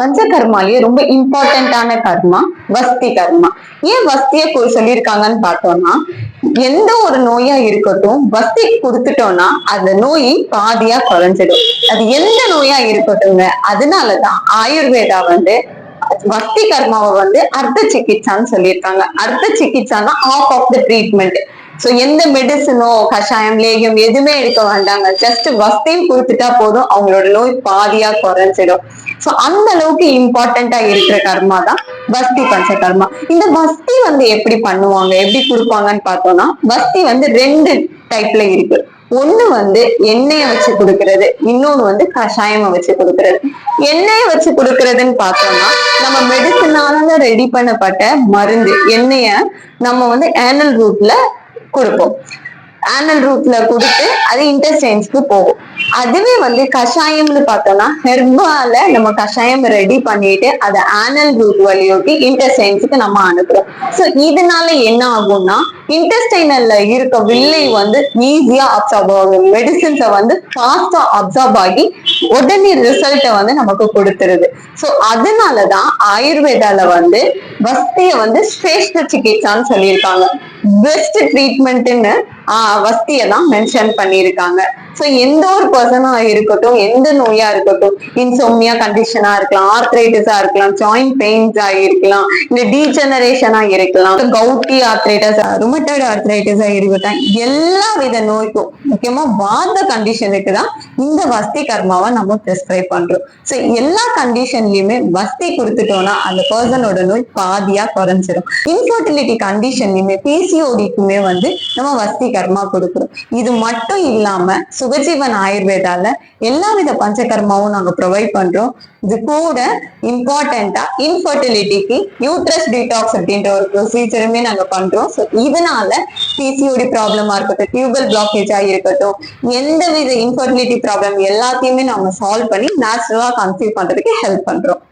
பஞ்சகர்மாலயே ரொம்ப இம்பார்ட்டன்டான கர்மா வஸ்தி கர்மா. ஏன் வஸ்திய சொல்லியிருக்காங்கன்னு பார்த்தோம்னா எந்த ஒரு நோயா இருக்கட்டும் வஸ்தி கொடுத்துட்டோம்னா அந்த நோய் பாதியா குறைஞ்சிடும். அது எந்த நோயா இருக்கட்டும்ங்க அதனாலதான் ஆயுர்வேதா வந்து வஸ்தி கர்மாவை வந்து அர்த்த சிகிச்சான்னு சொல்லியிருக்காங்க. அர்த்த சிகிச்சான்னா half of the treatment so எந்த மெடிசனோ கஷாயம் லேகியம் எதுவுமே எடுக்க வேண்டாங்க. ஜஸ்ட் வஸ்தையும் கொடுத்துட்டா போதும். அவங்களோட நோய் பாதியா குறைஞ்சிடும். சோ அந்த அளவுக்கு இம்பார்ட்டண்டா இருக்கிற கர்மா தான் வஸ்தி பஞ்ச கர்மா. இந்த வஸ்தி வந்து எப்படி பண்ணுவாங்க? எப்படி கொடுப்பாங்கன்னு பார்த்தோம்னா வஸ்தி வந்து ரெண்டு டைப்ல இருக்கு. ஒண்ணு வந்து எண்ணெயை வச்சு கொடுக்கறது. இன்னொன்னு வந்து கஷாயமா வச்சு கொடுக்கறது. எண்ணெயை வச்சு கொடுக்கறதுன்னு பார்த்தோம்னா நம்ம மெடிசனால ரெடி பண்ணப்பட்ட மருந்து எண்ணெய நம்ம வந்து ஆனல் ரூட்ல கொடுப்போம் ஆனல் ரூட்ல கொடுத்து அது இன்டர்சைன்ஸ்க்கு போகும். அதுவே வந்து கஷாயம்னு பார்த்தோம்னா ஹெர்பால நம்ம கஷாயம் ரெடி பண்ணிட்டு அதை ஆனல் ரூட் வழியோட்டி இன்டர்சேஞ்சுக்கு நம்ம அனுப்புறோம். சோ இதனால என்ன ஆகும்னா இன்டெஸ்டைனல்ல இருக்க வில்லை வந்து ஈஸியா அப்சார்ப் ஆகும். மெடிசின்ஸை வந்து ஃபாஸ்டா அப்சார்ப் ஆகி உடனே ரிசல்ட்டை வந்து நமக்கு கொடுத்துருது. ஸோ அதனாலதான் ஆயுர்வேதால வந்து வஸ்தியை வந்து ஸ்ரேஷ்ட சிகிச்சான்னு சொல்லியிருக்காங்க. பெஸ்ட் ட்ரீட்மெண்ட்னு வஸ்தியை தான் மென்ஷன் பண்ணியிருக்காங்க. ஸோ எந்த ஒரு பர்சனா இருக்கட்டும் எந்த நோயா இருக்கட்டும் இன்சோம்னியா கண்டிஷனா இருக்கலாம் ஆர்த்ரைட்டிஸா இருக்கலாம் ஜாயிண்ட் பெயின்ஸா இருக்கலாம் இந்த டீஜெனரேஷனா இருக்கலாம் கவுட்டி ஆர்த்ரைட்டிஸ் ருமட்டாய்டு ஆர்த்ரைட்டிஸா இருக்கட்டும் எல்லா வித நோய்க்கும் முக்கியமா வாத கண்டிஷனுக்கு தான் இந்த வஸ்தி கர்மாவை நம்ம பிரிஸ்கிரைப் பண்றோம். ஸோ எல்லா கண்டிஷன்லயுமே வஸ்தி கொடுத்துட்டோம்னா அந்த பர்சனோட நோய் பாதியா குறைஞ்சிரும். இன்ஃபர்டிலிட்டி கண்டிஷன்லயுமே பிசிஓடிக்குமே வந்து நம்ம வஸ்தி கர்மா கொடுக்குறோம். இது மட்டும் இல்லாம சுகஜீவன் ஆயுர்வேதால எல்லா வித பஞ்சகர்மாவும் நாங்க ப்ரொவைட் பண்றோம். இது கூட இம்பார்ட்டண்டா இன்ஃபர்டிலிட்டிக்கு யூட்ரஸ் டீடாக்ஸ் அப்படின்ற ஒரு ப்ரொசீஜருமே நாங்க பண்றோம். ஸோ இதனால பிசிஓடி ப்ராப்ளமா இருக்கட்டும் டியூபல் பிளாக்கேஜா இருக்கட்டும் எந்த வித இன்ஃபர்டிலிட்டி ப்ராப்ளம் எல்லாத்தையுமே நம்ம சால்வ் பண்ணி நேச்சுரலா கன்சீவ் பண்றதுக்கு ஹெல்ப் பண்றோம்.